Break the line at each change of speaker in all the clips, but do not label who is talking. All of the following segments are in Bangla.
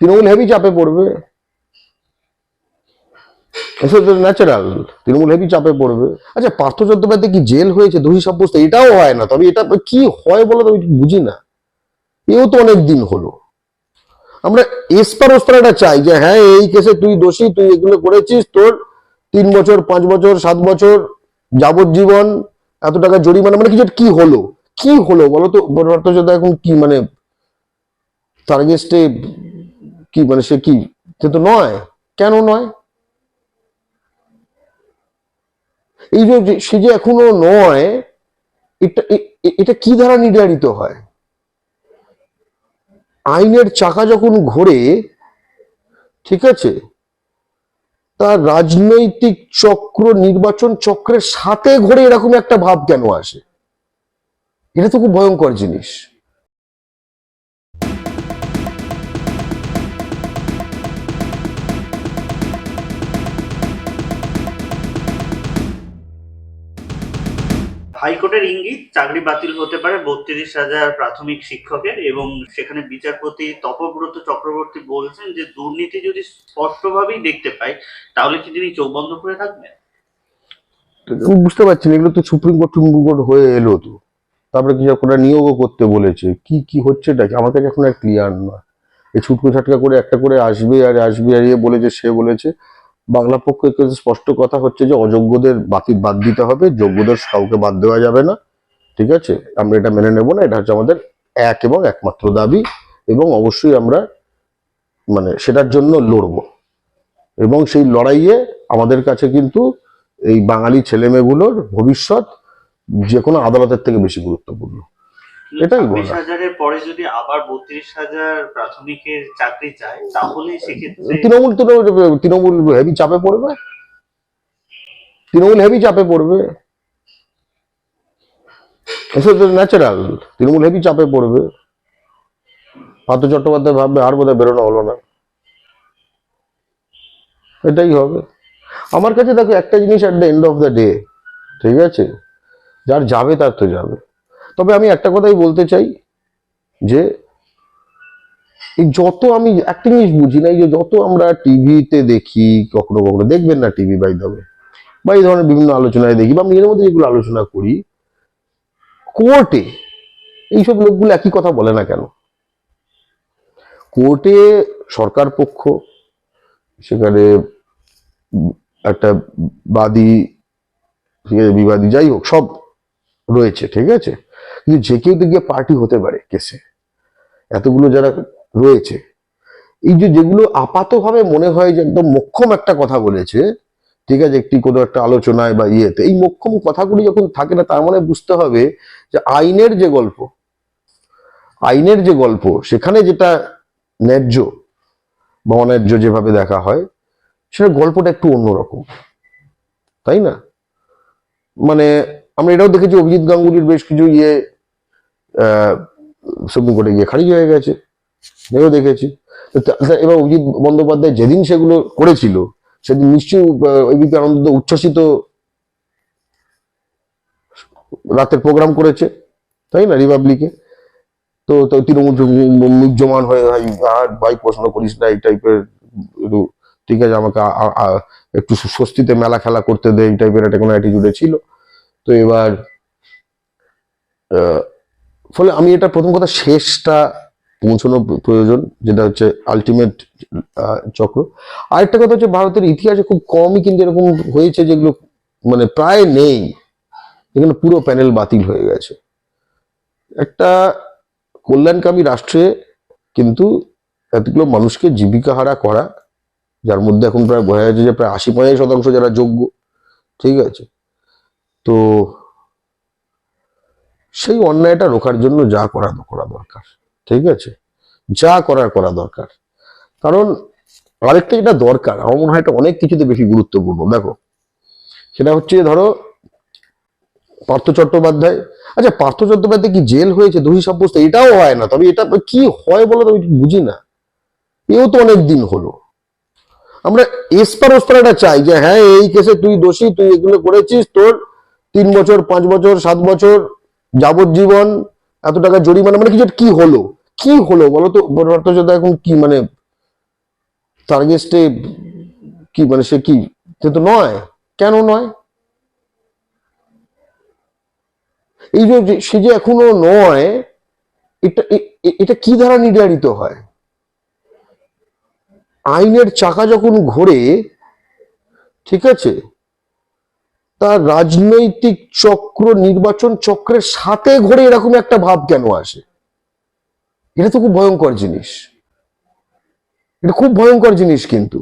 তৃণমূল হেভি চাপে পড়বে। ন্যাচারাল তৃণমূল হেভি চাপে পড়বে। আচ্ছা পার্থ চট্টোপাধ্যায় কি জেল হয়েছে, দোষী সাব্যস্ত, এটাও হয় না। তবে এটা কি হয় বলো তো বুঝি না। এও তো অনেক দিন হলো। আমরা এসপার ওসপার চাই যে হ্যাঁ এই কেসে তুই দোষী, তুই এগুলো করেছিস, তোর তিন বছর, পাঁচ বছর, সাত বছর যাবজ্জীবন, এত টাকা জরিমানা মানে কিছু কি হলো? কি হলো বলো তো চট্টোপাধ্যায় এখন কি মানে তার against-এ কি মানে সে কি? সে তো নয়। কেন নয়? এই যে সে যে এখনও নয়, এটা এটা কি দ্বারা নির্ধারিত হয়? আইনের চাকা যখন ঘোরে, ঠিক আছে, তার রাজনৈতিক চক্র, নির্বাচন চক্রের সাথে ঘোরে এরকম একটা ভাব কেন আসে? এটা তো খুব ভয়ঙ্কর জিনিস।
হাইকোর্টের ইঙ্গিত, চাকরি বাতিল হতে পারে বত্রিশ হাজার প্রাথমিক শিক্ষকের এবং সেখানে বিচারপতি তপব্রত চক্রবর্তী বলছেন যে দুর্নীতি যদি স্পষ্টভাবেই দেখতে পাই, তাহলে কি তিনি চোখ বন্ধ করে থাকবেন?
বুঝতে পারছি না এগুলো তো সুপ্রিম কোর্ট সুপ্রিম কোর্ট হয়ে এলো তো। তারপরে কিছু একটা নিয়োগও করতে বলেছে? কি কি হচ্ছে এটা? কি? আমার কাছে এখন আর ক্লিয়ার নয়। এই ছুটকো ছাটকা করে একটা করে আসবে আর আসবে আর ইয়ে বলেছে, সে বলেছে। বাংলা পক্ষ স্পষ্ট কথা হচ্ছে যে অযোগ্যদের বাকি বাদ দিতে হবে, যোগ্যদের কাউকে বাদ দেওয়া যাবে না, ঠিক আছে? আমরা এটা মেনে নেব না, এটা হচ্ছে আমাদের এক এবং একমাত্র দাবি এবং অবশ্যই আমরা মানে সেটার জন্য লড়ব। এবং সেই লড়াইয়ে আমাদের কাছে কিন্তু এই বাঙালি ছেলেমেয়েগুলোর ভবিষ্যৎ যে কোনো আদালতের থেকে বেশি গুরুত্বপূর্ণ। এটাই বলা।
হাজারের পরে যদি আবার বত্রিশ হাজার প্রাথমিকের চাকরি চায় তাহলে সেক্ষেত্রে
তৃণমূল তৃণমূল তৃণমূল হেভি চাপে পড়বে? তৃণমূল হেভি চাপে পড়বে? এসব তো ন্যাচারাল তৃণমূল হেভি চাপে পড়বে। পার্থ চট্টোপাধ্যায় ভাববে আর বোধহয় বেরোনো হলো না। এটাই হবে। আমার কাছে দেখো একটা জিনিস at the end of the day ঠিক আছে? যার যাবে তার তো যাবে। তবে আমি একটা কথাই বলতে চাই যে এই যত আমি একটা জিনিস বুঝি না যে যত আমরা টিভিতে দেখি, কখনো কখনো দেখবেন না টিভি বাই দাবে বা এই ধরনের বিভিন্ন আলোচনায় দেখি, বা নিজের মধ্যে যেগুলো আলোচনা করি কোর্টে এইসব লোকগুলো একই কথা বলে না কেন? কোর্টে সরকার পক্ষ, সেখানে একটা বাদী বিবাদী যাই হোক, সব রয়েছে, ঠিক আছে? কিন্তু যে কেউ তো গিয়ে পার্টি হতে পারে কেসে এতগুলো যারা রয়েছে। এই যে যেগুলো আপাতভাবে মনে হয় যে একদম মোক্ষম একটা কথা বলেছে, ঠিক আছে, একটি কোনো একটা আলোচনায় বা ইয়েতে, এই মোক্ষম কথাগুলি যখন থাকে না, তার মানে বুঝতে হবে যে আইনের যে গল্প, আইনের যে গল্প, সেখানে যেটা ন্যায্য বা অন্যায্য যেভাবে দেখা হয়, সেটা গল্পটা একটু অন্যরকম। তাই না? মানে আমরা এটাও দেখেছি অভিজিৎ গাঙ্গুলির বেশ কিছু ইয়ে সুপ্রিম কোর্টে গিয়ে খারিজ হয়ে গেছে। এও দেখেছি। এবার অভিজিৎ বন্দ্যোপাধ্যায় যেদিন সেগুলো করেছিল, সেদিন নিশ্চয়ই এবিপি আনন্দ উচ্ছ্বসিত রাতের প্রোগ্রাম করেছে, তাই না, রিপাবলিকে? তো তো তৃণমূল মুজ্জমান হয়ে আর ভাই, প্রশ্ন করিস না, এই টাইপের ঠিক আছে, আমাকে একটু স্বস্তিতে মেলা খেলা করতে দে, এই টাইপের একটা কোনো অ্যাটিটিউডে ছিল। তো এবার ফলে আমি এটা প্রথম কথা শেষটা পৌঁছানো প্রয়োজন, যেটা হচ্ছে আলটিমেট চক্র। আরেকটা কথা হচ্ছে ভারতের ইতিহাসে খুব কমই কিন্তু এরকম হয়েছে যেগুলো মানে প্রায় নেই। এখানে পুরো প্যানেল বাতিল হয়ে গেছে। একটা কল্যাণকামী রাষ্ট্রে কিন্তু এতগুলো মানুষকে জীবিকা হারা করা, যার মধ্যে এখন প্রায় বোঝা যাচ্ছে যে প্রায় আশি পঁচাশি শতাংশ যারা যোগ্য, ঠিক আছে? তো সেই অন্যায়টা রোখার জন্য যা করা করা দরকার, ঠিক আছে? যা করার করা দরকার। কারণ আরেকটা যেটা দরকার, আমার মনে হয় এটা অনেক কিছুতে বেশি গুরুত্বপূর্ণ। দেখো, সেটা হচ্ছে ধরো, পার্থ চট্টোপাধ্যায়। আচ্ছা পার্থ চট্টোপাধ্যায় কি জেল হয়েছে, দোষী সাব্যস্ত? এটাও হয় না। তবে এটা কি হয় বলো তো বুঝি না। এও তো অনেক দিন হলো। আমরা এসপার ওসপার চাই যে হ্যাঁ এই কেসে তুই দোষী, তুই এগুলো করেছিস, তোর তিন বছর, পাঁচ বছর, সাত বছর যাবজ্জীবন, এত টাকা জরিমানা মানে কিছু কি হলো? কি হলো বলো তো? পার্থ এখন কি মানে তার গেস্টে কি মানে সে কি? সে তো নয়। কেন নয়? এই যে সে যে এখনও নয়, এটা এটা কি দ্বারা নির্ধারিত হয়? আইনের চাকা যখন ঘোরে, ঠিক আছে তার রাজনৈতিক চক্র, নির্বাচন চক্রের সাথে ঘোরে এরকম একটা ভাব কেন আসে? এটা তো খুব ভয়ঙ্কর জিনিস। এটা খুব ভয়ঙ্কর জিনিস কিন্তু।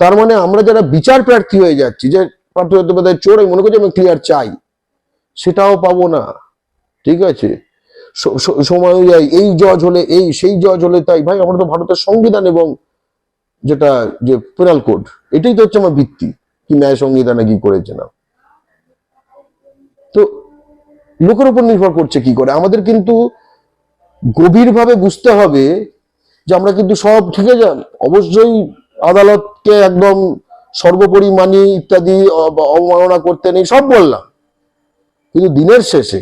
তার মানে আমরা যারা বিচার প্রার্থী হয়ে যাচ্ছি, যে পার্থ চট্টোপাধ্যায় চোর, আমি মনে করছি আমি ক্লিয়ার চাই, সেটাও পাবো না। ঠিক আছে? সময় অনুযায়ী এই জজ হলে এই, সেই জজ হলে তাই। ভাই, আমরা তো ভারতের সংবিধান এবং যেটা যে পেনাল কোড এটাই তো হচ্ছে আমার ভিত্তি। কি ন্যায় সংহিতা নাকি করেছে না? তো লোকের উপর নির্ভর করছে কি করে? আমাদের কিন্তু গভীরভাবে বুঝতে হবে যে আমরা কিন্তু সব ঠিক আছে অবশ্যই আদালতকে একদম সর্বোপরি মানি ইত্যাদি অবমাননা করতে নেই, সব বললাম। কিন্তু দিনের শেষে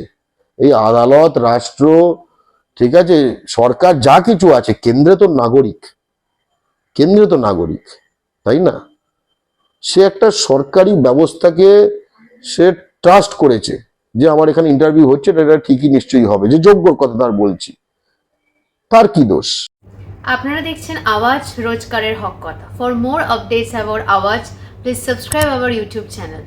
এই আদালত, রাষ্ট্র, ঠিক আছে, সরকার যা কিছু আছে, কেন্দ্রে তো নাগরিক। কেন্দ্রে তো নাগরিক, তাই না? সে একটা সরকারি ব্যবস্থাকে সে ট্রাস্ট করেছে যে আমার এখানে ইন্টারভিউ হচ্ছে, এটা ঠিকই নিশ্চয়ই হবে, যে যোগ্য কথা তার বলছি। তার কি দোষ?
আপনারা দেখছেন আওয়াজ রোজকারের হক কথা। For more updates about Awaaz please subscribe our YouTube channel